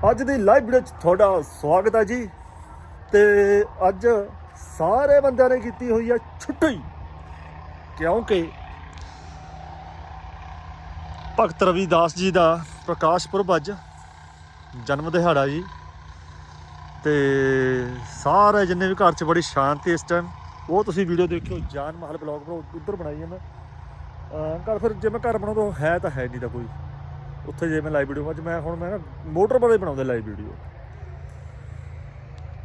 ਅੱਜ ਦੀ live video 'ਚ ਤੁਹਾਡਾ ਸਵਾਗਤ ਹੈ ਜੀ। ਤੇ ਅੱਜ ਸਾਰੇ ਬੰਦਿਆਂ ਨੇ ਕੀਤੀ ਹੋਈ ਹੈ ਛੁੱਟੀ। ਕਿਉਂਕਿ ਭਗਤ ਰਵਿਦਾਸ ਜੀ ਦਾ ਪ੍ਰਕਾਸ਼ ਪੁਰਬ ਅੱਜ ਜਨਮ ਦਿਹਾੜਾ ਜੀ। ਤੇ ਸਾਰੇ ਜਿੰਨੇ ਵੀ ਘਰ 'ਚ ਬੜੀ ਸ਼ਾਂਤੀ ਇਸ ਟਾਈਮ ਉਹ ਤੁਸੀਂ ਵੀਡੀਓ ਦੇਖਿਓ, ਜਾਨ ਮਹਲ ਬਲੌਗ ਤੋਂ ਉੱਧਰ ਬਣਾਈ ਹੈ ਮੈਂ। ਘਰ ਫਿਰ ਜੇ ਮੈਂ ਘਰ ਬਣਾਉਂਦਾ, ਉਹ ਹੈ ਤਾਂ ਹੈ ਨਹੀਂ ਦਾ ਕੋਈ। ਉੱਥੇ ਜੇ ਮੈਂ ਲਾਈਵ ਵੀਡੀਓ ਅੱਜ ਮੈਂ ਹੁਣ ਮੈਂ ਨਾ ਮੋਟਰ ਬਾਰੇ ਬਣਾਉਂਦਾ ਲਾਈਵ ਵੀਡੀਓ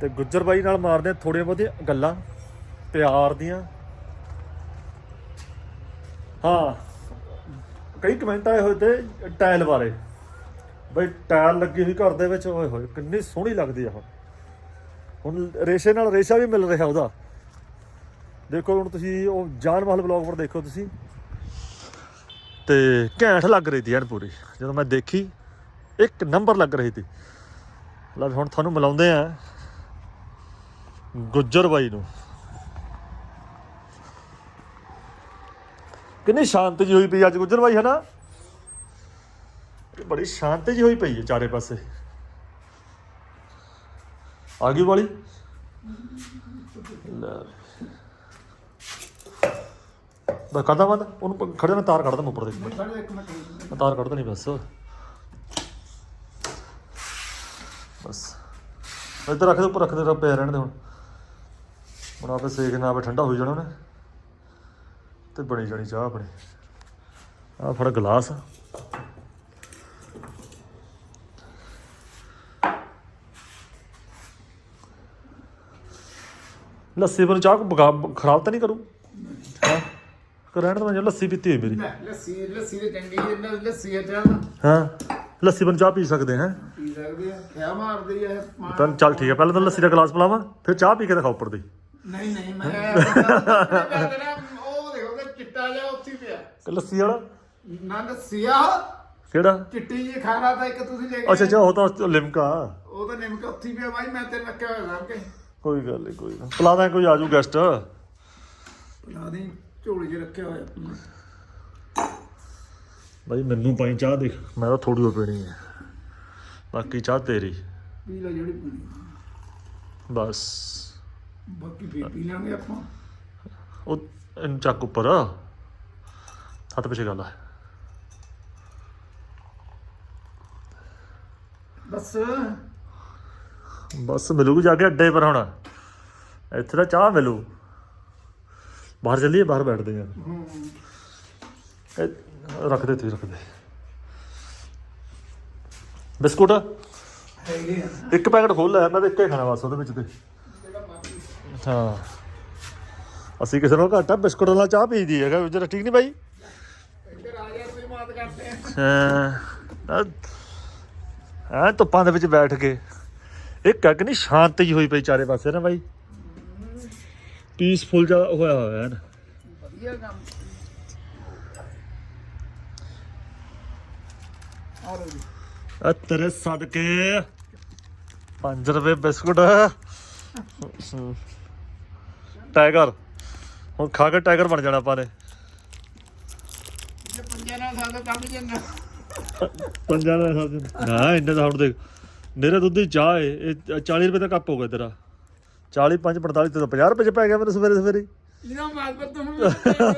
ਤੇ ਗੁੱਜਰ ਬਾਈ ਨਾਲ ਮਾਰਦੇ ਆ ਥੋੜੀਆਂ ਬਹੁਤੀਆਂ ਗੱਲਾਂ, ਪਿਆਰ ਦੀਆਂ। ਹਾਂ, ਕਈ ਕਮੈਂਟ ਆਏ ਹੋਏ ਤੇ ਟਾਇਲ ਬਾਰੇ। ਬਈ ਟਾਇਲ ਲੱਗੀ ਹੋਈ ਘਰ ਦੇ ਵਿੱਚ, ਓਏ ਹੋਏ, ਕਿੰਨੀ ਸੋਹਣੀ ਲੱਗਦੀ ਆ ਹੁਣ ਹੁਣ ਰੇਸ਼ੇ ਨਾਲ ਰੇਸ਼ਾ ਵੀ ਮਿਲ ਰਿਹਾ ਉਹਦਾ। ਦੇਖੋ ਹੁਣ ਤੁਸੀਂ ਉਹ ਜਾਨ ਮਹਲ ਬਲੌਗ ਪਰ ਦੇਖੋ ਤੁਸੀਂ। ਤੇ ਘੈਂਠ ਲੱਗ ਰਹੀ ਸੀ ਯਾਰ ਪੂਰੀ। ਜਦੋਂ ਮੈਂ ਦੇਖੀ, ਇੱਕ ਨੰਬਰ ਲੱਗ ਰਹੀ ਸੀ। ਲੈ ਹੁਣ ਤੁਹਾਨੂੰ ਮਿਲਾਉਂਦੇ ਆ ਗੁੱਜਰ ਬਾਈ ਨੂੰ। ਕਿੰਨੀ ਸ਼ਾਂਤੀ ਜੀ ਹੋਈ ਪਈ ਅੱਜ ਗੁੱਜਰ ਬਾਈ ਹੈ ਨਾ ਬੜੀ ਸ਼ਾਂਤੀ ਜੀ ਹੋਈ ਪਈ ਹੈ ਚਾਰੇ ਪਾਸੇ। ਆ ਗਈ ਵਾਲੀ? ਲੈ। ਬਸ ਕਰਦਾ ਬੰਦ ਉਹਨੂੰ ਖੜੇ ਨਾ ਤਾਰ ਕੱਢ ਦਮ ਉੱਪਰ ਦੇ ਇੱਕ ਮਿੰਟ ਮੈਂ ਤਾਰ ਕੱਢ ਦੇਣੀ ਬਸ। ਬਸ। ਇੱਧਰ ਰੱਖ ਦੇ ਉੱਪਰ ਰੱਖ ਦੇ ਰੱਬ ਪਿਆ ਰਹਿਣ ਦੇ ਹੁਣ। ਹੁਣ ਆਪੇ ਸੇਕ ਨਾ ਆਪੇ ਠੰਡਾ ਹੋਈ ਜਾਣਾ ਉਹਨੇ। ਤੇ ਬਣੀ ਜਾਣੀ ਚਾਹ ਆਪਣੀ। ਆ ਫੜ ਗਲਾਸ। ਲੱਸੀ ਬਣ ਚਾਹ ਖਰਾਬ ਤਾਂ ਨਹੀਂ ਕਰੂ? ਹਾਂ ਰਹਿਣ ਤਾਂ ਮੈਂ ਲੱਸੀ ਪੀਤੀ ਹੋਈ ਮੇਰੀ। ਲੱਸੀ ਲੱਸੀ ਤੇ ਚੰਗੀ ਹੈ ਨਾ ਲੱਸੀ ਹੈ ਚਾਹ ਹਾਂ ਲੱਸੀ ਬਣ ਚਾਹ ਪੀ ਸਕਦੇ ਹਾਂ। ਪੀ ਸਕਦੇ ਆ ਕਿਆ ਮਾਰਦੀ ਮਾਂ- ਤਾਂ ਚੱਲ ਠੀਕ ਹੈ ਪਹਿਲਾਂ ਤਾਂ ਲੱਸੀ ਦਾ ਗਲਾਸ ਪਿਲਾਵਾਂ ਫਿਰ ਚਾਹ ਪੀ ਕੇ ਦਿਖਾ ਉੱਪਰ ਦੀ। ਨਹੀਂ ਨਹੀਂ ਮੈਂ ਉਹ ਦੇਖੋ ਕਿ ਚਿੱਟਾ ਜਿਹਾ ਉੱਥੇ ਪਿਆ। ਲੱਸੀ ਵਾਲਾ? ਨਾ ਲੱਸੀਆ ਕਿਹੜਾ? ਚਿੱਟੀ ਜੀ ਖਾਣਾ ਤਾਂ ਇੱਕ ਤੁਸੀਂ ਲੈ ਕੇ ਅੱਛਾ ਅੱਛਾ ਉਹ ਤਾਂ ਲਿਮਕਾ। ਉਹ ਤਾਂ ਨਿੰਮ ਕੇ ਉੱਥੇ ਹੀ ਪਿਆ ਬਾਈ ਮੈਂ ਤੇ ਰੱਖਿਆ ਹੋਇਆ ਸਭ ਕੇ। ਕੋਈ ਗੱਲ ਨਹੀਂ ਕੋਈ ਨਾ। ਪਿਲਾਦਾ ਕੋਈ ਆਜੂ ਗੈਸਟ ਦੀ ਝੋਲੀ 'ਚ ਰੱਖਿਆ ਹੋਇਆ। ਬਾਈ ਮੈਨੂੰ ਪਾਈ ਚਾਹ ਦੇਖ। ਮੈਂ ਤਾਂ ਥੋੜੀ ਹੋ ਪੀਣੀ ਹੈ। ਬਾਕੀ ਚਾਹ ਤੇਰੀ। ਪੀ ਲੈ ਜਿਹੜੀ ਪੀਣੀ ਬਸ। ਬਾਕੀ ਫੇਰ ਪੀ ਲਾਂਗੇ ਆਪਾਂ। ਉਹ ਇਹਨੂੰ ਚੱਕ ਉੱਪਰ। ਹੱਥ ਪਿੱਛੇ ਗੱਲ ਆ ਬਸ। ਬਸ ਮਿਲੂਗੀ ਜਾ ਕੇ ਅੱਡੇ ਪਰ ਹੁਣ। ਇੱਥੇ ਤਾਂ ਚਾਹ ਮਿਲੂ। ਬਾਹਰ ਚੱਲੀਏ ਬਾਹਰ ਬੈਠਦੇ ਆ। ਹੂੰ। ਇਹ ਰੱਖ ਦੇ ਤੂੰ ਰੱਖ ਦੇ ਬਿਸਕੁਟ? ਹੈਗੇ ਆ। ਇੱਕ ਪੈਕਟ ਖੋਲ ਲਿਆ ਮੈਂ ਤਾਂ ਇੱਕੇ ਖਾਣਾ ਬਸ ਉਹਦੇ ਵਿੱਚ ਤੇ। ਹਾਂ। ਅਸੀਂ ਕਿਸੇ ਨੂੰ ਘਾਟਾ ਬਿਸਕੁਟ ਨਾਲ ਚਾਹ ਪੀਦੀ ਹੈਗਾ ਜਰਾ ਠੀਕ ਨਹੀਂ ਬਾਈ? ਇੱਧਰ ਆ ਜਾ ਤੁਸੀਂ ਮਾਤ ਕਰਦੇ ਆ। ਹਾਂ ਹਾਂ ਧੁੱਪਾਂ ਦੇ ਵਿੱਚ ਬੈਠ ਕੇ। ਇੱਕ ਹੈ ਕਿ ਨਹੀਂ ਸ਼ਾਂਤੀ ਹੋਈ ਪਈ ਚਾਰੇ ਪਾਸੇ ਨਾ ਬਾਈ। ਪੀਸਫੁਲ ਜਿਹਾ ਹੋਇਆ ਹੋਇਆ ਹੈ ਵਧੀਆ ਕੰਮ ਆ ਲਓ ਜੀ। ਆ ਤੇਰੇ ਸਦਕੇ 5 ਰੁਪਏ ਬਿਸਕੁਟ। ਟਾਈਗਰ। ਹੁਣ ਖਾ ਕੇ ਟਾਈਗਰ ਬਣ ਜਾਣਾ ਆਪਾਂ ਨੇ। ਜੇ ਪੰਜਾਂ ਨਾਲ ਸਾਡਾ ਕੰਮ ਚੰਗਾ ਪੰਜਾਂ ਦਾ ਨਾਲ। ਨਾ ਇੰਨੇ ਤਾਂ ਹੁਣ ਦੇਖ। ਮੇਰੇ ਦੁੱਧ ਦੀ ਚਾਹ ਏ ਇਹ 40 ਰੁਪਏ ਦਾ ਕੱਪ ਹੋ ਗਿਆ ਤੇਰਾ। 40 5 45 ਤੇ ਤਾਂ 50 ਰੁਪਏ ਚ ਪੈ ਗਿਆ ਮੇਰੇ ਸਵੇਰੇ ਸਵੇਰੇ। ਹੀ। ਇਹਨਾਂ ਮਾਤ ਪਰ ਤੁਮ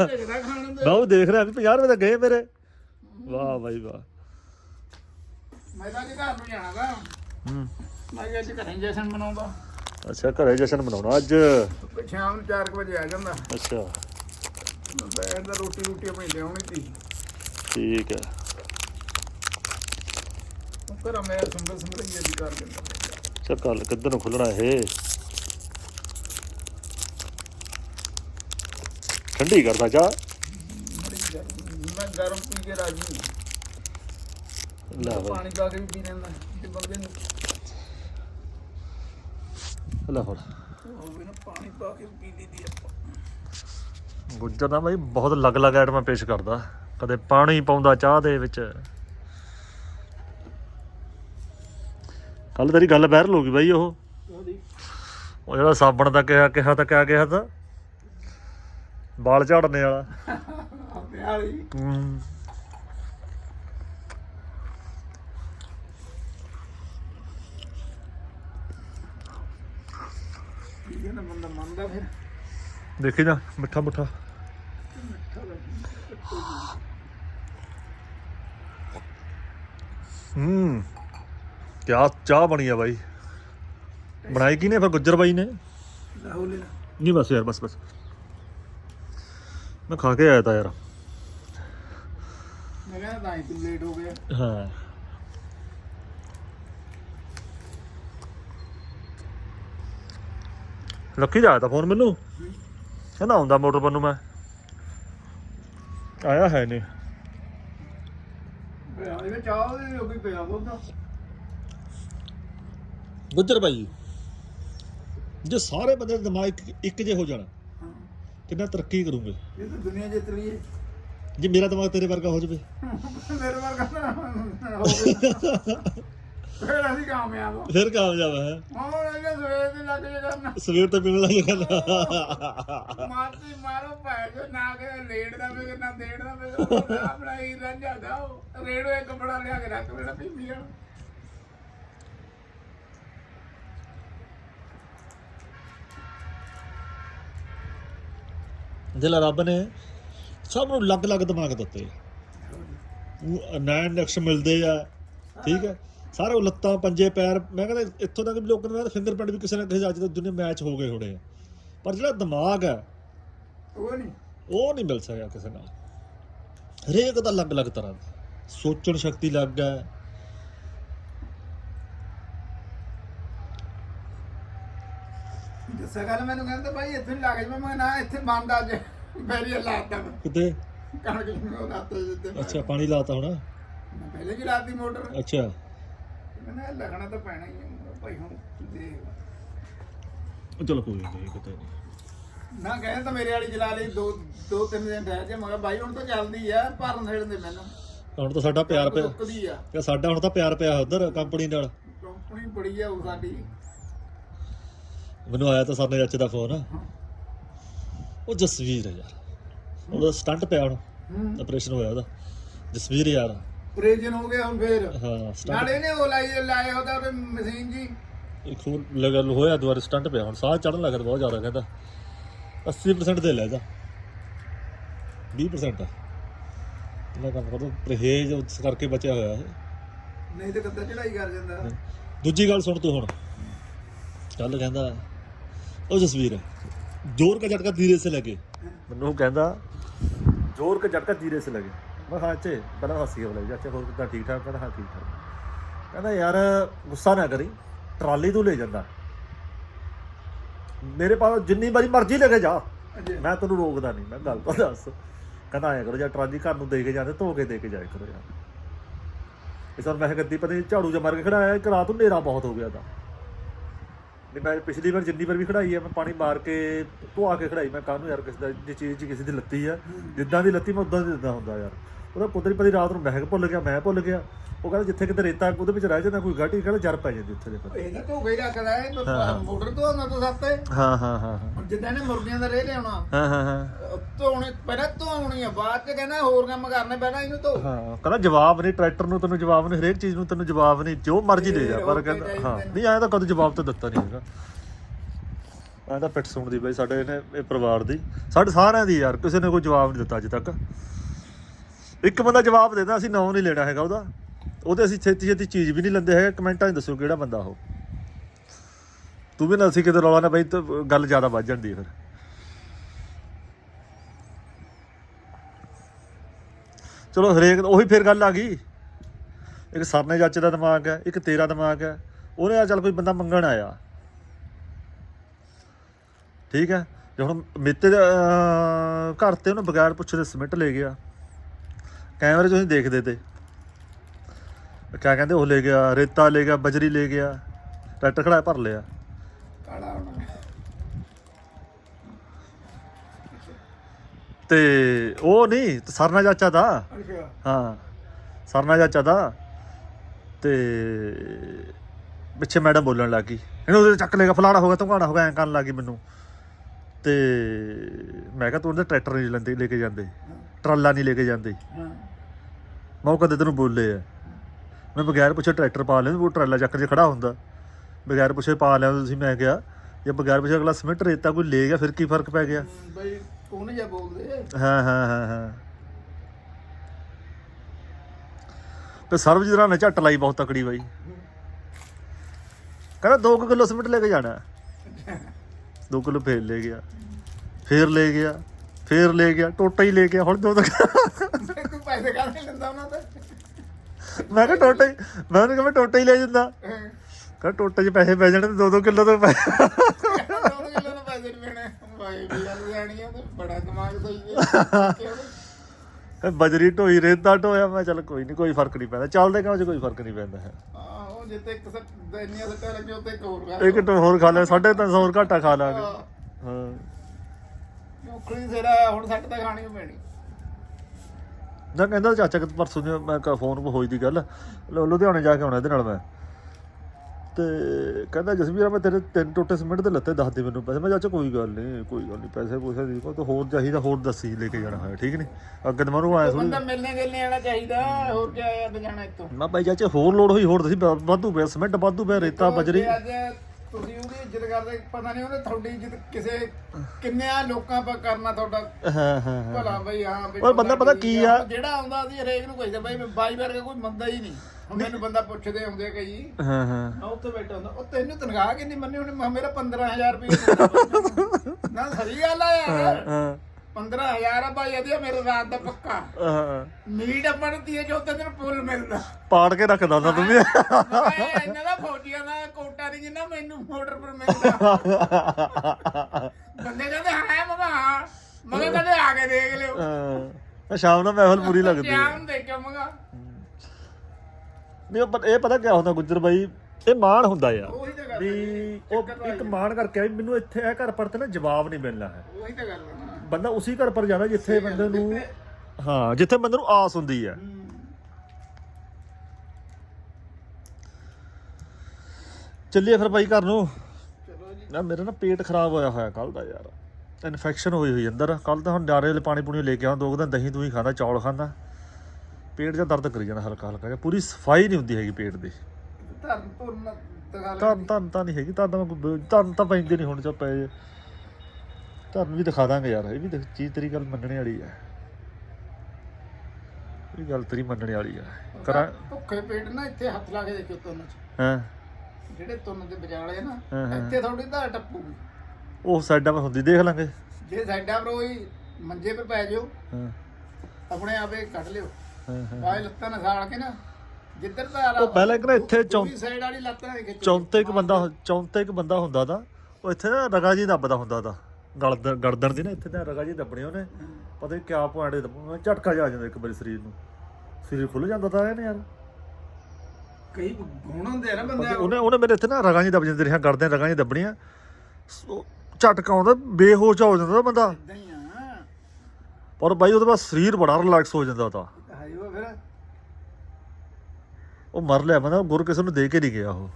ਦੇਖਦਾ ਖਾਣ ਦੇ ਉਹ ਦੇਖ ਰਿਹਾ ਵੀ 50 ਰੁਪਏ ਤਾਂ ਗਏ ਮੇਰੇ। ਵਾਹ ਬਾਈ ਵਾਹ। ਮੈਂ ਤਾਂ ਅੱਜ ਘਰ ਨੂੰ ਜਾਣਾ ਵਾ। ਹੂੰ। ਮੈਂ ਅੱਜ ਘਰੇ ਜਸ਼ਨ ਮਨਾਉਂਦਾ। ਅੱਛਾ ਘਰੇ ਜਸ਼ਨ ਮਨਾਉਣਾ ਅੱਜ? ਸ਼ਾਮ ਨੂੰ 4 ਵਜੇ ਆ ਜਾਂਦਾ। ਅੱਛਾ। ਦੁਪਹਿਰ ਦਾ ਰੋਟੀ ਰੋਟੀ ਆਪਣੀ ਲਿਆਉਣੀ ਸੀ। ਠੀਕ ਹੈ। ਉਹ ਘਰ ਮੈਂ ਸੰਭਲ ਸੰਭਲ ਜੀ ਕਰ ਦਿੰਦਾ। ਚੱਲ ਕੱਲ ਕਿੱਧਰ ਨੂੰ ਖੁੱਲਣਾ ਇਹ? ਠੰਡੀ ਕਰਦਾ ਚਾਹ ਮੈਂ ਗਰਮ ਪੀ ਕੇ ਰਾਜੀ ਲੈ ਬਾਈ। ਪਾਣੀ ਪਾ ਕੇ ਵੀ ਪੀ ਲੈਂਦਾ ਤੇ ਬੰਦੇ ਨੂੰ ਲੈ ਹੋਰ। ਉਹ ਵੀ ਨਾ ਪਾਣੀ ਪਾ ਕੇ ਪੀ ਲਈਦੀ ਆਪਾਂ। ਗੁੱਜਰ ਤਾਂ ਬਾਈ ਬਹੁਤ ਅਲੱਗ-ਅਲੱਗ ਆਈਟਮਾਂ ਪੇਸ਼ ਕਰਦਾ। ਕਦੇ ਪਾਣੀ ਪਾਉਂਦਾ ਚਾਹ ਦੇ ਵਿੱਚ। ਕੱਲ ਤੇਰੀ ਗੱਲ ਵਾਇਰਲ ਹੋ ਗਈ ਬਾਈ ਉਹ। ਉਹ ਜਿਹੜਾ ਸਾਬਣ ਦਾ ਕਿਹਾ ਕਿਹਾ ਤਾਂ ਕਿਆ ਕਿਹਾ ਤਾਂ? ਬਾਲ ਝਾੜਨੇ ਵਾਲਾ। ਆਪੇ ਨਾ ਬੰਦਾ ਦੇਖੀ ਜਾ ਮਿੱਠਾ ਹੂੰ ਕਿਆ ਚਾਹ ਬਣੀ ਆ ਬਾਈ। ਬਣਾਈ ਕਿਨੇ ਫਿਰ ਗੁੱਜਰ ਬਾਈ ਨੇ? ਲਾਹੌਲੇ ਨਹੀਂ ਬਸ ਯਾਰ ਬਸ ਬਸ। ਮੈਂ ਖਾ ਕੇ ਆਇਆ ਤਾਂ ਯਾਰ। ਮੈਂ ਕਹਿੰਦਾ ਤਾਂ ਹੀ ਤੂੰ ਲੇਟ ਹੋ ਗਿਆ। ਹਾਂ। ਲੱਕੀ ਦਾ ਆਇਆ ਤਾਂ ਫੋਨ ਮੈਨੂੰ? ਕਹਿੰਦਾ ਆਉਂਦਾ ਮੋਟਰ ਪਰ ਨੂੰ ਮੈਂ। ਆਇਆ ਹੈ ਨਹੀਂ। ਇਹ ਚਾਹ ਦੇ ਲੋਕੀ ਪਿਆ ਬੋਲਦਾ ਗੁੱਜਰ ਬਾਈ ਜੇ ਸਾਰੇ ਬੰਦੇ ਦਾ ਦਿਮਾਗ ਇੱਕ- ਇੱਕ ਜੇ ਹੋ ਜਾਣਾ ਕਿੰਨਾ ਤਰੱਕੀ ਕਰੂੰਗੇ? ਇਹ ਤਾਂ ਦੁਨੀਆ ਜਿੱਤ ਲਈ ਹੈ। ਜੇ ਮੇਰਾ ਦਿਮਾਗ ਤੇਰੇ ਵਰਗਾ ਹੋ ਜਾਵੇ। ਮੇਰੇ ਵਰਗਾ ਨਾ ਫਿਰ ਅਸੀਂ ਕਾਮਯਾਬ ਹਾਂ। ਫਿਰ ਕਾਮਯਾਬ ਹੈ। ਹੁਣ ਇਹਨੇ ਸਵੇਰ ਦੇ ਲੱਗ ਜੇ ਕਰਨਾ। ਸਵੇਰ ਤੋਂ ਪੀਣ ਲੱਗ ਜਾਂਦਾ ਮਾਰਤੀ ਮਾਰੋ ਪੈ ਜੋ ਨਾ ਕਿ ਲੇਟ ਦਾ ਵੇ ਨਾ ਦੇੜ ਦਾ ਵੇ ਆਪਣਾ ਹੀ ਰਹਿ ਜਾਂਦਾ ਉਹ ਰੇੜੋ ਇੱਕ ਕਪੜਾ ਲਿਆ ਕੇ ਰੱਖ ਮੇਰਾ ਪੀਂਦੀ ਦਿਲ ਰੱਬ ਨੇ ਸਭ ਨੂੰ ਅਲੱਗ-ਅਲੱਗ ਦਿਮਾਗ ਦਿੱਤੇ। ਉਹ ਨੈਣ ਨਕਸ਼ ਮਿਲਦੇ ਆ ਠੀਕ ਹੈ। ਸਾਰੇ ਉਹ ਲੱਤਾਂ ਪੰਜੇ ਪੈਰ ਮੈਂ ਕਹਿੰਦਾ ਇੱਥੋਂ ਤੱਕ ਵੀ ਲੋਕਾਂ ਨੂੰ ਫਿੰਗਰਪ੍ਰਿੰਟ ਵੀ ਕਿਸੇ ਨਾ ਕਿਸੇ ਅੱਜ ਤੱਕ ਦੁਨੀਆ ਮੈਚ ਹੋ ਗਏ ਹੋਣੇ ਆ। ਪਰ ਜਿਹੜਾ ਦਿਮਾਗ ਹੈ ਉਹ ਨਹੀਂ। ਉਹ ਨਹੀਂ ਮਿਲ ਸਕਿਆ ਕਿਸੇ ਨਾਲ। ਹਰੇਕ ਦਾ ਅਲੱਗ-ਅਲੱਗ ਤਰ੍ਹਾਂ ਦਾ। ਸੋਚਣ ਸ਼ਕਤੀ ਅਲੱਗ ਹੈ ਦੱਸਿਆ ਗੱਲ ਮੈਨੂੰ ਕਹਿੰਦਾ ਭਾਈ ਇੱਥੇ ਨੀ ਲੱਗ ਜਾ। ਮੈਂ ਨਾ ਇੱਥੇ ਬੰਦ ਅੱਜ ਮੇਰੀ ਲਾਤਾ ਮੈਂ ਕਿਤੇ ਕਣਕ ਨੂੰ ਲਾਤੇ ਜਿੱਤੇ ਅੱਛਾ ਪਾਣੀ ਲਾਤਾ ਹੋਣਾ? ਮੈਂ ਪਹਿਲੇ ਜੀ ਲਾਤੀ ਮੋਟਰ। ਅੱਛਾ। ਮੈਂ ਕਿਹਾ ਲੱਗਣਾ ਤਾਂ ਪੈਣਾ ਹੀ ਹੈ ਭਾਈ ਹੁਣ ਦੇਖ ਚਲੋ ਕੋਈ ਨਹੀਂ ਕਿਤੇ ਨਹੀਂ। ਨਾ ਕਹਿੰਦੇ ਤਾਂ ਮੇਰੇ ਵਾਲੀ ਚਲਾ ਲਈ ਦੋ ਦੋ ਤਿੰਨ ਦਿਨ ਰਹਿ ਜੇ। ਮੈਂ ਕਿਹਾ ਭਾਈ ਹੁਣ ਤਾਂ ਚੱਲਦੀ ਆ ਭਰਨ ਛੇੜ ਦੇ ਮੈਨੂੰ। ਹੁਣ ਤਾਂ ਸਾਡਾ ਪਿਆਰ ਪਿਆ। ਰੁਕਦੀ ਆ। ਕਿ ਸਾਡਾ ਹੁਣ ਤਾਂ ਪਿਆਰ ਪਿਆ ਉਧਰ ਕੰਪਨੀ ਨਾਲ। ਕੰਪਨੀ ਬੜੀ ਆ ਉਹ ਸਾਡੀ। ਮੈਨੂੰ ਆਇਆ ਤਾਂ ਸਰਨੇ ਚਾਚੇ ਦਾ ਫੋਨ। ਉਹ ਜਸਵੀਰ ਹੈ ਯਾਰ। ਉਹਦਾ ਸਟੰਟ ਪਿਆ ਹੁਣ ਆਪਰੇਸ਼ਨ ਹੋਇਆ ਉਹਦਾ। ਜਸਵੀਰ ਯਾਰ। ਪ੍ਰੇਜਨ ਹੋ ਗਿਆ ਹੁਣ ਫੇਰ। ਹਾਂ ਸਟੰਟ ਨਾਲੇ ਨੇ ਉਹ ਲਾਈ ਲਾਇਆ ਉਹਦਾ ਤੇ ਮਸ਼ੀਨ ਜੀ। ਇੱਕ ਹੋਰ ਲਗਾ ਹੋਇਆ ਦੁਬਾਰਾ ਸਟੰਟ ਪਿਆ ਹੁਣ। ਸਾਹ ਚੜਨ ਲੱਗਾ ਬਹੁਤ ਜ਼ਿਆਦਾ ਕਹਿੰਦਾ। 80% ਦੇ ਲੈ ਇਹਦਾ 20% ਆ। ਇਹਨਾਂ ਕੰਮ ਕਰੋ। ਪਰਹੇਜ਼ ਉਸ ਕਰਕੇ ਬਚਿਆ ਹੋਇਆ ਹੈ ਨਹੀਂ ਤੇ ਕੱਦਾ ਚੜਾਈ ਕਰ ਜਾਂਦਾ। ਦੂਜੀ ਗੱਲ ਸੁਣ ਤੂੰ ਹੁਣ। ਕੱਲ ਕਹਿੰਦਾ ਉਹ ਜਸਵੀਰ जोर का झटका धीरे से लगे ਮੈਨੂੰ ਕਹਿੰਦਾ ਜ਼ੋਰ का झटका धीरे से लगे ਮੈਂ ਹਾਂ ਚੇ ਪਹਿਲਾਂ ਹੱਸੀ ਹੋ ਲਈ ਚਾਚੇ ਹੋਰ ਕਿੱਦਾਂ ਠੀਕ ਠਾਕ ਕਹਿੰਦਾ ਹਾਂ ਠੀਕ ਠਾਕ ਕਹਿੰਦਾ ਯਾਰ ਗੁੱਸਾ ਨਾ ਕਰੀ ਟਰਾਲੀ ਤੂੰ ਲੈ ਜਾਂਦਾ ਮੇਰੇ ਪਾਸ ਜਿੰਨੀ ਵਾਰੀ ਮਰਜ਼ੀ ਲੈ ਕੇ ਜਾ ਅਜੇ ਮੈਂ ਤੈਨੂੰ ਰੋਕਦਾ ਨਹੀਂ ਮੈਂ ਗੱਲ ਤਾਂ ਦੱਸ ਕਹਿੰਦਾ ਆਇਆ ਕਰੋ ਜਾਂ ਟਰਾਲੀ ਘਰ ਨੂੰ ਦੇ ਕੇ ਜਾਂਦੇ ਧੋ ਕੇ ਦੇ ਕੇ ਜਾਇਆ ਕਰੋ ਯਾਰ ਇਸ ਵਾਰ ਮੈਂ ਕਿਹਾ ਗੱਦੀ ਪਤਾ ਨਹੀਂ ਝਾੜੂ ਜਿਹਾ ਮਾਰ ਕੇ ਖੜਾਇਆ ਇੱਕ ਰਾਤ ਨੂੰ ਨੇਰਾ ਬਹੁਤ ਹੋ ਗਿਆ ਤਾਂ ਨਹੀਂ, ਮੈਂ ਪਿਛਲੀ ਵਾਰ ਜਿੰਨੀ ਵਾਰ ਵੀ ਖੜਾਈ ਹੈ ਮੈਂ ਪਾਣੀ ਮਾਰ ਕੇ ਧੋਆ ਕੇ ਖੜਾਈ, ਮੈਂ ਕਾਹਨੂੰ ਯਾਰ ਕਿਸੇ ਦਾ, ਜੇ ਚੀਜ਼ ਕਿਸੇ ਦੀ ਲੱਤੀ ਆ, ਜਿੱਦਾਂ ਦੀ ਲੱਤੀ ਮੈਂ ਉਦਾਂ ਦੀ ਦਿੰਦਾ ਹੁੰਦਾ ਯਾਰ। ਉਹਦਾ ਕੁਦਰਤੀ ਪਤੀ ਰਾਤ ਨੂੰ ਮਹਿਕ ਭੁੱਲ ਗਿਆ, ਮੈਂ ਭੁੱਲ ਗਿਆ। ਉਹ ਕਹਿੰਦਾ ਜਿੱਥੇ ਕਿਤੇ ਰੇਤਾ ਉਹਦੇ ਵਿੱਚ ਰਹਿ ਜਾਂਦਾ ਕੋਈ ਗਾਟੀ ਕਹਿੰਦਾ ਜਰ ਪੈ ਜਾਂਦੀ ਉੱਥੇ ਦੇ ਫਿਰ ਇਹ ਤਾਂ ਧੋ ਗਈ ਰੱਖਦਾ ਹੈ ਮੋਟਰ ਤੋਂ ਨਾ ਤਾਂ ਸੱਤੇ ਹਾਂ ਹਾਂ ਹਾਂ ਜਿੱਦਾਂ ਨੇ ਮੁਰਗੀਆਂ ਦਾ ਰੇ ਲਿਆਉਣਾ ਹਾਂ ਹਾਂ ਹਾਂ। ਧੋਣੇ ਪਹਿਲਾਂ ਧੋਣੀ ਆ ਬਾਅਦ ਚ ਕਹਿੰਦਾ ਹੋਰ ਕੰਮ ਕਰਨੇ ਪਹਿਲਾਂ ਇਹਨੂੰ ਧੋ। ਹਾਂ ਕਹਿੰਦਾ ਜਵਾਬ ਨਹੀਂ ਟਰੈਕਟਰ ਨੂੰ ਤੈਨੂੰ ਜਵਾਬ ਨਹੀਂ ਹਰੇਕ ਚੀਜ਼ ਨੂੰ ਤੈਨੂੰ ਜਵਾਬ ਨਹੀਂ ਜੋ ਮਰਜ਼ੀ ਦੇ ਜਾ ਪਰ ਕਹਿੰਦਾ ਹਾਂ। ਨਹੀਂ ਆਇਆ ਤਾਂ ਕਦੇ ਜਵਾਬ ਤਾਂ ਦਿੱਤਾ ਨਹੀਂ ਹੈਗਾ। ਆਹ ਤਾਂ ਪਿੱਟ ਸੁਣਦੀ ਬਈ ਸਾਡੇ ਨੇ ਇਹ ਪਰਿਵਾਰ ਦੀ। ਸਾਡੇ ਸਾਰਿਆਂ ਦੀ ਯਾਰ ਕਿਸੇ ਨੇ ਕੋਈ ਜਵਾਬ ਨਹੀਂ ਦਿੱਤਾ ਅਜੇ ਤੱਕ। ਇੱਕ ਬੰਦਾ ਜਵਾਬ ਦੇਦਾ ਅਸੀਂ ਨਾਂ ਨਹੀਂ ਲੈਣਾ ਹੈਗਾ ਉਹਦਾ। ਉਹਦੇ ਅਸੀਂ ਛੇਤੀ ਛੇਤੀ ਚੀਜ਼ ਵੀ ਨਹੀਂ ਲੈਂਦੇ ਹੈਗੇ। ਕਮੈਂਟਾਂ 'ਚ ਦੱਸੋ ਕਿਹੜਾ ਬੰਦਾ ਉਹ। ਤੂੰ ਵੀ ਨਾ ਅਸੀਂ ਕਿਤੇ ਰੌਲਾ ਨਾ ਬਈ ਤਾਂ ਗੱਲ ਜ਼ਿਆਦਾ ਵੱਧ ਜਾਂਦੀ ਹੈ ਫਿਰ। ਚਲੋ ਹਰੇਕ ਉਹੀ ਫਿਰ ਗੱਲ ਆ ਗਈ। ਇੱਕ ਸਰਨੇ ਚਾਚੇ ਦਾ ਦਿਮਾਗ ਹੈ ਇੱਕ ਤੇਰਾ ਦਿਮਾਗ ਹੈ। ਉਹਨੇ ਆ ਚੱਲ ਕੋਈ ਬੰਦਾ ਮੰਗਣ ਆਇਆ। ਠੀਕ ਹੈ? ਜੇ ਹੁਣ ਮਿੱਤੇ ਦੇ, ਘਰ ਤੇ ਉਹਨੂੰ ਬਗੈਰ ਪੁੱਛੇ ਦੇ ਸਿਮੈਂਟ ਲੈ ਗਿਆ। ਕੈਮਰੇ 'ਚ ਤੁਸੀਂ ਦੇਖਦੇ ਤੇ। ਕਿਆ ਕਹਿੰਦੇ ਉਹ ਲੈ ਗਿਆ ਰੇਤਾ ਲੈ ਗਿਆ ਬਜਰੀ ਲੈ ਗਿਆ ਟਰੈਕਟਰ ਖੜਾ ਭਰ ਲਿਆ। ਕਾਲਾ ਹੋਣਾ। ਤੇ ਉਹ ਨਹੀਂ ਸਰਨਾ ਚਾਚਾ ਦਾ। ਅੱਛਾ। ਹਾਂ ਸਰਨਾ ਚਾਚਾ ਦਾ। ਤੇ ਪਿੱਛੇ ਮੈਡਮ ਬੋਲਣ ਲੱਗੀ ਇਹਨੂੰ ਉਹਦੇ ਚੱਕ ਲੇਗਾ ਫਲਾਣਾ ਹੋ ਗਿਆ ਧਮਕਾਣਾ ਹੋ ਗਿਆ ਐਂ ਕਰਨ ਲੱਗੀ ਮੈਨੂੰ। ਤੇ ਮੈਂ ਕਿਹਾ ਤੂੰ ਉਹਦਾ ਟਰੈਕਟਰ ਨਹੀਂ ਲੈਂਦੇ ਲੈ ਕੇ ਜਾਂਦੇ। ਟਰਾਲਾ ਨਹੀਂ ਲੈ ਕੇ ਜਾਂਦੇ। ਹਾਂ। ਮੈਂ ਉਹ ਕਦੇ ਤੈਨੂੰ ਬੋਲੇ ਆ। ਮੈਂ ਬਗੈਰ ਪੁੱਛੇ ਟਰੈਕਟਰ ਪਾ ਲਿਆ ਉਹ ਟਰਾਲਾ ਚੱਕ ਕੇ ਖੜਾ ਹੁੰਦਾ। ਬਗੈਰ ਪੁੱਛੇ ਪਾ ਲਿਆ ਤੁਸੀਂ ਮੈਂ ਕਿਹਾ ਜੇ ਬਗੈਰ ਪਿਛੇ ਅਗਲਾ ਸਿਮੈਂਟ ਰੇਤਾ ਕੋਈ ਲੈ ਗਿਆ ਫਿਰ ਕੀ ਫ਼ਰਕ ਪੈ ਗਿਆ? ਬਈ ਕੌਣ ਜਿਹਾ ਬੋਲਦੇ ਹਾਂ ਹਾਂ ਹਾਂ ਹਾਂ। ਤੇ ਸਰਬਜੀਤ ਨੇ ਝੱਟ ਲਾਈ ਬਹੁਤ ਤਕੜੀ ਬਾਈ। ਕਹਿੰਦਾ 2 ਕਿਲੋ ਸਿਮੈਂਟ ਲੈ ਕੇ ਜਾਣਾ। 2 ਕਿਲੋ ਫੇਰ ਲੈ ਗਿਆ। ਫੇਰ ਲੈ ਗਿਆ ਫੇਰ ਲੈ ਗਿਆ ਟੋਟਾ ਹੀ ਲੈ ਗਿਆ ਹੁਣ ਦੋ ਤੱਕ ਪੈਸੇ ਕਾਹਦੇ ਲੈਂਦਾ ਉਹਨਾਂ ਤੇ? ਮੈਂ ਕਿਹਾ ਟੋਟਾ ਮੈਂ ਉਹਨੂੰ ਕਿਹਾ ਮੈਂ ਹੀ ਲੈ ਜਾਂਦਾ। ਕਹਿੰਦਾ ਟੋਟੇ 'ਚ ਪੈਸੇ ਪੈ ਜਾਣੇ ਤੇ 2-2 ਕਿਲੋ ਤੋਂ ਪੈ ਦੋ ਕਿਲੋ ਨੂੰ ਪੈਸੇ ਨਹੀਂ ਪੈਣੇ ਭਾਈ ਵੀ ਗੱਲ ਜਾਣੀ ਆ ਤੇ ਬੜਾ ਦਿਮਾਗ ਸਹੀ ਹੈ ਬਜਰੀ ਢੋਈ ਰੇਤਾ ਢੋਇਆ, ਮੈਂ ਚੱਲ ਕੋਈ ਨਹੀਂ ਕੋਈ ਫ਼ਰਕ ਨਹੀਂ ਪੈਂਦਾ। ਚੱਲਦੇ ਕੰਮ 'ਚ ਕੋਈ ਫ਼ਰਕ ਨਹੀਂ ਪੈਂਦਾ ਹੈ? ਆਹੋ ਜਿੱਤੇ ਇੱਕ ਸੱਟ ਇੰਨੀਆਂ ਸੱਟਾਂ ਲੱਗੀਆਂ ਉੱਤੇ ਇੱਕ ਹੋਰ ਕਰ ਇੱਕ ਟੋ ਹੋਰ ਖਾ ਲੈ 350 ਹੋਰ ਘਾਟਾ ਖਾ ਲਾਂਗੇ। ਹਾਂ। ਨੌਕਰੀ ਤੇਰਾ ਹੁਣ ਸੱਟ ਤਾਂ ਖਾਣੀ ਓ ਪੈਣੀ। ਨਾ ਕਹਿੰਦਾ ਚਾਚਾ ਕਿ ਪਰਸੋਂ ਦੀ ਮੈਂ ਕਾ ਫੋਨ ਹੋਈ ਦੀ ਗੱਲ। ਲੁ- ਲੁਧਿਆਣੇ ਜਾ ਕੇ ਆਉਣਾ ਇਹਦੇ ਨਾਲ ਮੈਂ। ਤੇ ਕਹਿੰਦਾ ਜਸਵੀਰ ਮੈਂ ਤੇਰੇ ਤਿੰਨ ਟੋਟੇ ਸਿਮੈਂਟ ਦੇ ਲੱਤੇ ਦੱਸ ਦੇ ਮੈਨੂੰ ਪੈਸੇ। ਮੈਂ ਚਾਚਾ ਕੋਈ ਗੱਲ ਨਹੀਂ ਕੋਈ ਗੱਲ ਨਹੀਂ ਪੈਸੇ ਪੂਸੇ ਦੀ ਤਾਂ ਹੋਰ ਚਾਹੀਦਾ ਹੋਰ ਦੱਸੀ ਲੈ ਕੇ ਜਾਣਾ ਹੋਇਆ ਠੀਕ ਨਹੀਂ? ਅੱਗੇ ਤਾਂ ਮੈਨੂੰ ਆਇਆ ਥੋੜੀ ਬੰਦਾ ਮਿਲਣੇ ਗਿਲਣੇ ਆਣਾ ਚਾਹੀਦਾ ਹੋਰ ਕੀ ਆਇਆ ਤੇ ਜਾਣਾ ਇੱਥੋਂ। ਮੈਂ ਭਾਈ ਚਾਚਾ ਹੋਰ ਲੋੜ ਹੋਈ ਹੋਰ ਦੱਸੀ ਵਾ- ਵਾਧੂ ਪਿਆ ਸਿਮੈਂਟ ਵਾਧੂ ਪਿਆ ਰੇਤਾ ਬਜਰੀ। ਅੱਜ ਤੁਸੀਂ ਉਹਦੀ ਇੱਜ਼ਤ ਕਰਦੇ ਪਤਾ ਨਹੀਂ ਉਹਨੇ ਤੁਹਾਡੀ ਇੱਜ਼ਤ ਕਿਸੇ ਕਿੰਨਿਆਂ ਲੋਕਾਂ ਪਰ ਕਰਨਾ ਤੁਹਾਡਾ। ਹਾਂ ਹਾਂ ਹਾਂ। ਭਲਾ ਬਈ ਹਾਂ ਬਈ ਓਏ ਬੰਦਾ ਪਤਾ ਕੀ ਆ? ਜਿਹੜਾ ਆਉਂਦਾ ਸੀ ਹਰੇਕ ਨੂੰ ਕਹਿੰਦਾ ਬਈ ਬਾਈ ਵਰਗਾ ਕੋਈ ਮੰਦਾ ਹੀ ਨਹੀਂ। ਹੁਣ ਮੈਨੂੰ ਬੰਦਾ ਪੁੱਛਦੇ ਹੁੰਦੇ ਕਈ। ਹਾਂ ਹਾਂ। ਮੈਂ ਉੱਥੇ ਬੈਠਾ ਹੁੰਦਾ ਉਹ ਤੈਨੂੰ ਤਨਖਾਹ ਕਿੰਨੀ ਮੰਨੀ ਉਹਨੇ ਮੈਂ ਕਿਹਾ ਮੇਰਾ 15000 ਰੁਪਏ ਨਾ ਸਹੀ ਗੱਲ ਆ ਯਾਰ। ਹਾਂ। 15000 ਆ ਭਾਈ ਇਹਦੀ ਮੇਰੇ ਰਾਤ ਦਾ ਪੱਕਾ। ਹਾਂ। ਮੀਟ ਆਪਾਂ ਨੂੰ ਤੀਏ ਚੌਥੇ ਦਿਨ ਫੁੱਲ ਮਿਲਦਾ। ਪਾੜ ਕੇ ਰੱਖਦਾ ਹੁੰਦਾ ਤੂੰ ਵੀ। ਮੈਂ ਕਿਹਾ ਇਹਨਾਂ ਦਾ ਫੌਜੀਆਂ ਦਾ ਕੋਟਾ ਨਹੀਂ ਜਿੰਨਾ ਮੈਨੂੰ ਮੋਟਰ ਪਰ ਮਿਲਦਾ। ਬੰਦੇ ਕਹਿੰਦੇ ਹਾਂ ਮਮਾ? ਹਾਂ ਮਗਰ ਕਹਿੰਦੇ ਆ ਕੇ ਦੇਖ ਲਿਓ। ਹਾਂ। ਸ਼ਾਮ ਨੂੰ ਮਹਿਫਲ ਪੂਰੀ ਲੱਗਦੀ ਹੈ। ਸ਼ਾਮ ਦੇਖਿਆ ਮਗਾ। ਨਹੀਂ ਉਹ ਪਤਾ- ਇਹ ਪਤਾ ਕਿਆ ਹੁੰਦਾ ਗੁੱਜਰ ਬਾਈ? ਇਹ ਮਾਣ ਹੁੰਦਾ ਯਾਰ। ਉਹੀ ਤਾਂ ਗੱਲ ਵੀ ਉਹ ਇੱਕ ਮਾਣ ਕਰਕੇ ਆ ਵੀ ਮੈਨੂੰ ਇੱਥੇ ਇਹ ਘਰ ਪਰ ਤੇ ਨਾ ਜਵਾਬ ਨਹੀਂ ਮਿਲਣਾ ਹੈ। ਉਹੀ ਤਾਂ ਗੱਲ ਹੈ ਨਾ। ਬੰਦਾ ਉਸੇ ਘਰ ਪਰ ਜਾਂਦਾ ਜਿੱਥੇ ਬੰਦੇ ਨੂੰ ਹਾਂ ਜਿੱਥੇ ਬੰਦੇ ਨੂੰ ਆਸ ਹੁੰਦੀ ਹੈ। ਚੱਲੀਏ ਫਿਰ ਬਾਈ ਘਰ ਨੂੰ। ਚਲੋ ਜੀ। ਨਾ ਮੇਰਾ ਨਾ ਪੇਟ ਖਰਾਬ ਹੋਇਆ ਹੋਇਆ ਕੱਲ ਦਾ ਯਾਰ। ਇਨਫੈਕਸ਼ਨ ਹੋਈ ਹੋਈ ਅੰਦਰ। ਕੱਲ ਤਾਂ ਹੁਣ ਡਾਰੇ ਵਾਲੇ ਪਾਣੀ ਪੂਣੀ ਲੈ ਕੇ ਆਉਂ ਦੋ ਦਿਨ ਦਹੀਂ ਦੂਹੀ ਖਾਂਦਾ ਚੌਲ ਖਾਂਦਾ। ਪੇਟ 'ਚ ਦਰਦ ਕਰੀ ਜਾਣਾ ਹਲਕਾ ਹਲਕਾ ਜਿਹਾ। ਪੂਰੀ ਸਫ਼ਾਈ ਨਹੀਂ ਹੁੰਦੀ ਹੈਗੀ ਪੇਟ ਦੀ। ਧਰਨ ਧੁਰਨ ਤਾਂ ਨਹੀਂ। ਹੈਗੀ। ਤਾਂ ਧਰਨ ਤਾਂ ਪੈਂਦੇ ਨਹੀਂ ਹੁਣ ਚ ਪਏ ਧਰਨ ਵੀ ਦਿਖਾ ਦਾਂਗੇ ਯਾਰ ਇਹ ਵੀ ਚੀਜ਼ ਤੇਰੀ ਗੱਲ ਮੰਨਣੇ ਵਾਲੀ ਹੈ। ਇਹ ਗੱਲ ਤੇਰੀ ਮੰਨਣੇ ਵਾਲੀ ਹੈ। ਕਰਾਂ ਭੁੱਖੇ ਪੇਟ ਨਾ ਇੱਥੇ ਹੱਥ ਲਾ ਕੇ ਦੇਖਿਓ ਤੁੰਨ ਚ। ਹਾਂ। ਜਿਹੜੇ ਤੁੰਨ ਦੇ ਵਿਚਾਲੇ ਨਾ। ਇੱਥੇ ਥੋੜੀ ਧਾਰ ਟੱਪੂਗੀ। ਉਹ ਸਾਈਡਾਂ 'ਤੇ ਹੁੰਦੀ ਦੇਖ ਲਾਂਗੇ। ਜੇ ਸਾਈਡਾਂ ਪਰ ਉਹੀ ਮੰਜੇ 'ਤੇ ਪੈ ਜਾਓ ਹਾਂ। ਆਪਣੇ ਆਪੇ ਕੱਢ ਲਿਓ। ਹਾਂ ਹਾਂ। ਬਾਈ ਲੱਤਾਂ ਨਾਲ ਸਾੜ ਕੇ ਨਾ ਜਿੱਧਰ ਧਾਰ ਉਹ ਪਹਿਲਾਂ ਨਾ ਇੱਥੇ ਚੌਂ ਚੌਂਕੀ ਸਾਈਡ ਵਾਲੀ ਲੱਤ ਨਾਲ ਖਿੱਚੋ। ਚੌਂਤੇ ਇੱਕ ਬੰਦਾ ਚੌਂਤੇ ਇੱਕ ਬੰਦਾ ਹੁੰਦਾ ਦਾ ਉਹ ਇੱਥੇ ਨਾ ਰਗਾ ਜੀ ਦੱਬਦਾ ਹੁੰਦਾ ਦਾ ਗਲਦਨ ਗਰਦਨ ਦੀ ਨਾ ਇੱਥੇ ਤਾਂ ਰਗਾ ਜੀ ਦੱਬਣੀ ਉਹਨੇ। ਪਤਾ ਨਹੀਂ ਕਿਆ ਪੁਆੜੇ ਦੱਬਣਾ ਝਟਕਾ ਜਿਹਾ ਆ ਜਾਂਦਾ ਇੱਕ ਵਾਰੀ ਸਰੀਰ ਨੂੰ। ਸਰੀਰ ਖੁੱਲ ਜਾਂਦਾ ਤਾਂ ਇਹਨੇ ਯਾਰ। ਕਈ ਗੁਣ ਹੁੰਦੇ ਆ ਨਾ ਬੰਦੇ ਉਹਨੇ ਉਹਨੇ ਮੇਰੇ ਇੱਥੇ ਨਾ ਰਗਾਂ ਜੀ ਦੱਬ ਜਾਂਦੇ ਰਹੀਆਂ ਗਰਦਨ ਰਗਾਂ ਜੀ ਦੱਬਣੀਆਂ। ਸੋ ਝਟਕਾ ਆਉਂਦਾ ਬੇਹੋਸ਼ ਜਿਹਾ ਹੋ ਜਾਂਦਾ ਬੰਦਾ। ਇਦਾਂ ਹੀ ਆ। ਪਰ ਬਾਈ ਉਹਦੇ ਬਾਅਦ ਸਰੀਰ ਬੜਾ ਰਿਲੈਕਸ ਹੋ ਜਾਂਦਾ ਤਾਂ। ਹਾਈ ਉਹ ਫਿਰ। ਉਹ ਮਰ ਲਿਆ ਬੰਦਾ ਗੁਰ ਕਿਸੇ ਨੂੰ ਦੇ ਕੇ ਨਹੀਂ ਗਿਆ ਉਹ।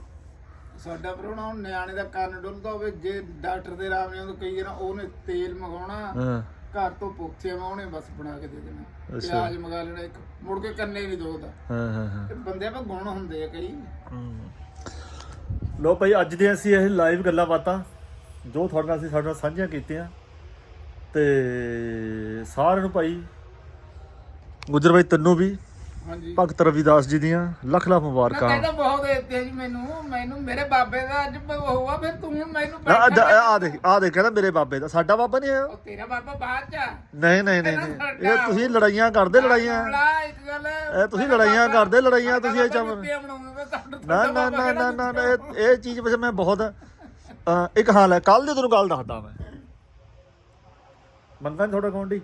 ਸਾਡਾ ਪਰੋਣਾ ਹੁਣ ਨਿਆਣੇ ਦਾ ਕੰਨ ਡੁੱਲਦਾ ਹੋਵੇ ਜੇ ਡਾਕਟਰ ਦੇ ਰਾਮ ਨੇ ਉਹਨੂੰ ਕਹੀ ਨਾ ਉਹਨੇ ਤੇਲ ਮੰਗਾਉਣਾ ਹਾਂ। ਘਰ ਤੋਂ ਪੋਥੇ ਮੰਗਾਉਣੇ ਬਸ ਬਣਾ ਕੇ ਦੇ ਦੇਣਾ। ਪਿਆਜ਼ ਮੰਗਾ ਲੈਣਾ ਇੱਕ ਮੁੜ ਕੇ ਕੰਨੇ ਨਹੀਂ ਦੋਦਾ ਹਾਂ ਹਾਂ ਹਾਂ। ਇਹ ਬੰਦਿਆਂ ਕੋਲ ਗੁਣ ਹੁੰਦੇ ਆ ਕਈ। ਲੋ ਭਾਈ ਅੱਜ ਦੀਆਂ ਅਸੀਂ ਇਹ ਲਾਈਵ ਗੱਲਾਂ ਬਾਤਾਂ ਜੋ ਤੁਹਾਡੇ ਨਾਲ ਅਸੀਂ ਸਾਡੇ ਨਾਲ ਸਾਂਝੀਆਂ ਕੀਤੀਆਂ ਤੇ ਸਾਰਿਆਂ ਨੂੰ ਭਾਈ ਗੁਜਰ ਭਾਈ ਤੈਨੂੰ ਵੀ ਭਗਤ ਰਵਿਦਾਸ ਜੀ ਦੀਆਂ ਲੱਖ ਲੱਖ ਮੈਂ ਮੁਬਾਰਕਾਂ ਕਹਿੰਦਾ ਬਹੁਤ ਦਿੱਤੇ ਜੀ ਮੈਨੂੰ। ਮੈਨੂੰ ਮੇਰੇ ਬਾਬੇ ਦਾ ਅੱਜ ਹੋਊਗਾ ਫਿਰ ਤੂੰ ਮੈਨੂੰ ਆ ਦੇਖ ਆ ਦੇਖ ਕਹਿੰਦਾ ਮੇਰੇ ਬਾਬੇ ਦਾ। ਸਾਡਾ ਬਾਬਾ ਨਹੀਂ ਉਹ ਤੇਰਾ ਬਾਬਾ ਬਾਅਦ ਚ। ਨਹੀਂ ਨਹੀਂ ਨਹੀਂ। ਇਹ ਤੁਸੀਂ ਲੜਾਈਆਂ ਕਰਦੇ ਲੜਾਈਆਂ। ਇਹ ਤੁਸੀਂ ਲੜਾਈਆਂ ਕਰਦੇ ਲੜਾਈਆਂ ਤੁਸੀਂ ਇਹ ਚਮ ਨਾ ਨਾ ਨਾ ਨਾ ਨਾ ਇਹ ਚੀਜ਼ ਵਿੱਚ ਮੈਂ ਬਹੁਤ ਇੱਕ ਹਾਲ ਹੈ। ਕੱਲ ਦੀ ਤੈਨੂੰ ਗੱਲ ਦੱਸਦਾ ਮੈਂ। ਮੰਗਾਂ ਤੁਹਾਡਾ ਕੌਂਡੀ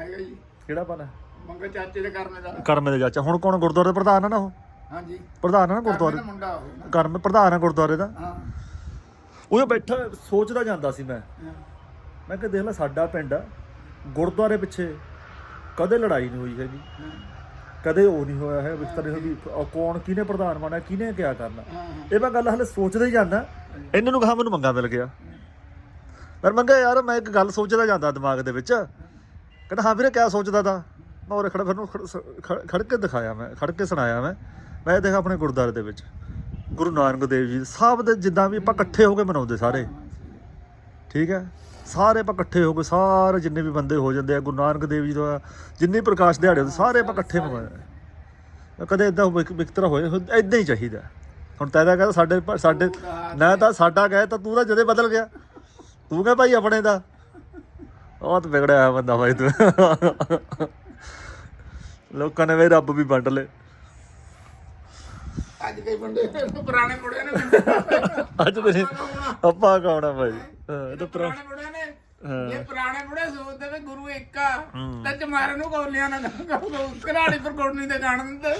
ਹੈਗਾ ਜੀ। ਕਿਹੜਾ ਪਾਣਾ ਮੰਗੇ ਚਾਚੇ ਦੇ ਕਰਨੇ ਦਾ। ਕਰਮੇ ਦੇ ਚਾਚਾ। ਹੁਣ ਕੌਣ ਗੁਰਦੁਆਰੇ ਦੇ ਪ੍ਰਧਾਨ ਆ ਨਾ ਉਹ? ਹਾਂਜੀ। ਪ੍ਰਧਾਨ ਆ ਨਾ ਗੁਰਦੁਆਰੇ ਦਾ ਮੁੰਡਾ ਉਹ। ਕਰਮ ਪ੍ਰਧਾਨ ਆ ਗੁਰਦੁਆਰੇ ਦਾ? ਹਾਂ। ਉਹ ਬੈਠਾ ਸੋਚਦਾ ਜਾਂਦਾ ਸੀ ਮੈਂ। ਹਾਂ। ਮੈਂ ਕਿਹਾ ਦੇਖ ਲੈ ਸਾਡਾ ਪਿੰਡ ਆ ਗੁਰਦੁਆਰੇ ਪਿੱਛੇ ਕਦੇ ਲੜਾਈ ਨਹੀਂ ਹੋਈ ਹੈਗੀ। ਹਾਂ। ਕਦੇ ਉਹ ਨਹੀਂ ਹੋਇਆ ਹੈ ਵਿਸਤਰ ਨਹੀਂ ਹੋਈ ਅਹ ਕੌਣ ਕਿਹਨੇ ਪ੍ਰਧਾਨ ਬਣਨਾ ਕਿਹਨੇ ਕਿਆ ਕਰਨਾ। ਹਾਂ ਇਹ ਮੈਂ ਗੱਲ ਹਲੇ ਸੋਚਦਾ ਹੀ ਜਾਂਦਾ। ਇਹਨਾਂ ਨੂੰ ਕਹਾ ਮੈਨੂੰ ਮੰਗਾ ਮਿਲ ਗਿਆ। ਪਰ ਮੰਗਾ ਯਾਰ ਮੈਂ ਇੱਕ ਗੱਲ ਸੋਚਦਾ ਜਾਂਦਾ ਦਿਮਾਗ ਦੇ ਵਿੱਚ। ਕਹਿੰਦਾ ਹਾਂ ਵੀਰੇ ਕਿਆ ਸੋਚਦਾ ਤਾ? ਮੈਂ ਉਹ ਖੜਾ ਫਿਰ ਨੂੰ ਖੜ- ਖ- ਕੇ ਦਿਖਾਇਆ ਮੈਂ, ਖੜ ਕੇ ਸੁਣਾਇਆ ਮੈਂ। ਮੈਂ ਇਹ ਦੇਖ ਆਪਣੇ ਗੁਰਦੁਆਰੇ ਦੇ ਵਿੱਚ, ਗੁਰੂ ਨਾਨਕ ਦੇਵ ਜੀ, ਸਭ ਦੇ ਜਿੱਦਾਂ ਵੀ ਆਪਾਂ ਇਕੱਠੇ ਹੋ ਕੇ ਮਨਾਉਂਦੇ ਸਾਰੇ। ਠੀਕ ਹੈ? ਸਾਰੇ ਆਪਾਂ ਇਕੱਠੇ ਹੋ ਕੇ, ਸਾਰੇ ਜਿੰਨੇ ਵੀ ਬੰਦੇ ਹੋ ਜਾਂਦੇ ਆ, ਗੁਰੂ ਨਾਨਕ ਦੇਵ ਜੀ ਦਾ ਜਿੰਨੇ ਪ੍ਰਕਾਸ਼ ਦਿਹਾੜੇ ਹੁੰਦੇ, ਸਾਰੇ ਆਪਾਂ ਇਕੱਠੇ ਮਨਾਏ ਕਦੇ ਇਦਾਂ ਵਿਕਤਰਾ ਹੋਏ ਇਦਾਂ ਹੀ ਚਾਹੀਦਾ। ਹੁਣ ਤੈਦਾ ਕਹਿੰਦਾ ਸਾਡੇ ਸਾਡੇ ਨਾ ਤਾਂ ਸਾਡਾ ਕਹੇ ਤਾਂ ਤੂੰ ਤਾਂ ਜਦੇ ਬਦਲ ਗਿਆ। ਤੂੰ ਕਹ ਭਾਈ ਆਪਣੇ ਦਾ। ਬਹੁਤ ਵਿਗੜਿਆ ਹੋਇਆ ਬੰਦਾ ਭਾਈ ਤੂੰ। ਲੋਕਾਂ ਨੇ ਵੀ ਰੱਬ ਵੀ ਵੰਡ ਲਏ। ਅੱਜ ਕਈ ਬੰਦੇ ਪੁਰਾਣੇ ਮੁੰਡਿਆਂ ਨੇ ਅੱਜ ਤੁਸੀਂ ਆਪਾਂ ਕੌਣਾ ਭਾਈ ਇਹ ਤਾਂ ਪੁਰਾ- ਪੁਰਾਣੇ ਮੁੰਡਿਆਂ ਨੇ। ਇਹ ਪੁਰਾਣੇ ਮੁੰਡੇ ਸੋਚਦੇ ਵੀ ਗੁਰੂ ਇੱਕ ਆ ਤੇ ਜਮਾਰੇ ਨੂੰ ਗੋਲੀਆਂ ਨਾ ਘਰਾੜੀ ਪਰ ਗੋੜਨੀ ਤੇ ਜਾਣ ਦਿੰਦੇ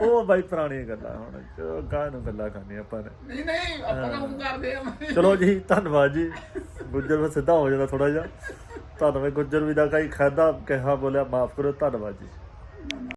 ਉਹ ਭਾਈ ਪੁਰਾਣੀਆਂ ਗੱਲਾਂ ਹੁਣ ਕਾਹ ਨੂੰ ਗੱਲਾਂ ਕਰਨੀਆਂ ਆਪਾਂ ਨੇ ਨਹੀਂ ਨਹੀਂ ਆਪਾਂ ਤਾਂ ਹੁਣ ਕਰਦੇ ਆ। ਚਲੋ ਜੀ ਧੰਨਵਾਦ ਜੀ। ਗੁੱਜਰ ਵੀ ਸਿੱਧਾ ਹੋ ਜਾਂਦਾ ਥੋੜਾ ਜਿਹਾ। ਧੰਨਵਾਦ ਗੁੱਜਰ ਵੀ ਦਾ ਕਈ ਖਾਦਾ ਕਿਹਾ ਬੋਲਿਆ ਮਾਫ ਕਰੋ ਧੰਨਵਾਦ ਜੀ।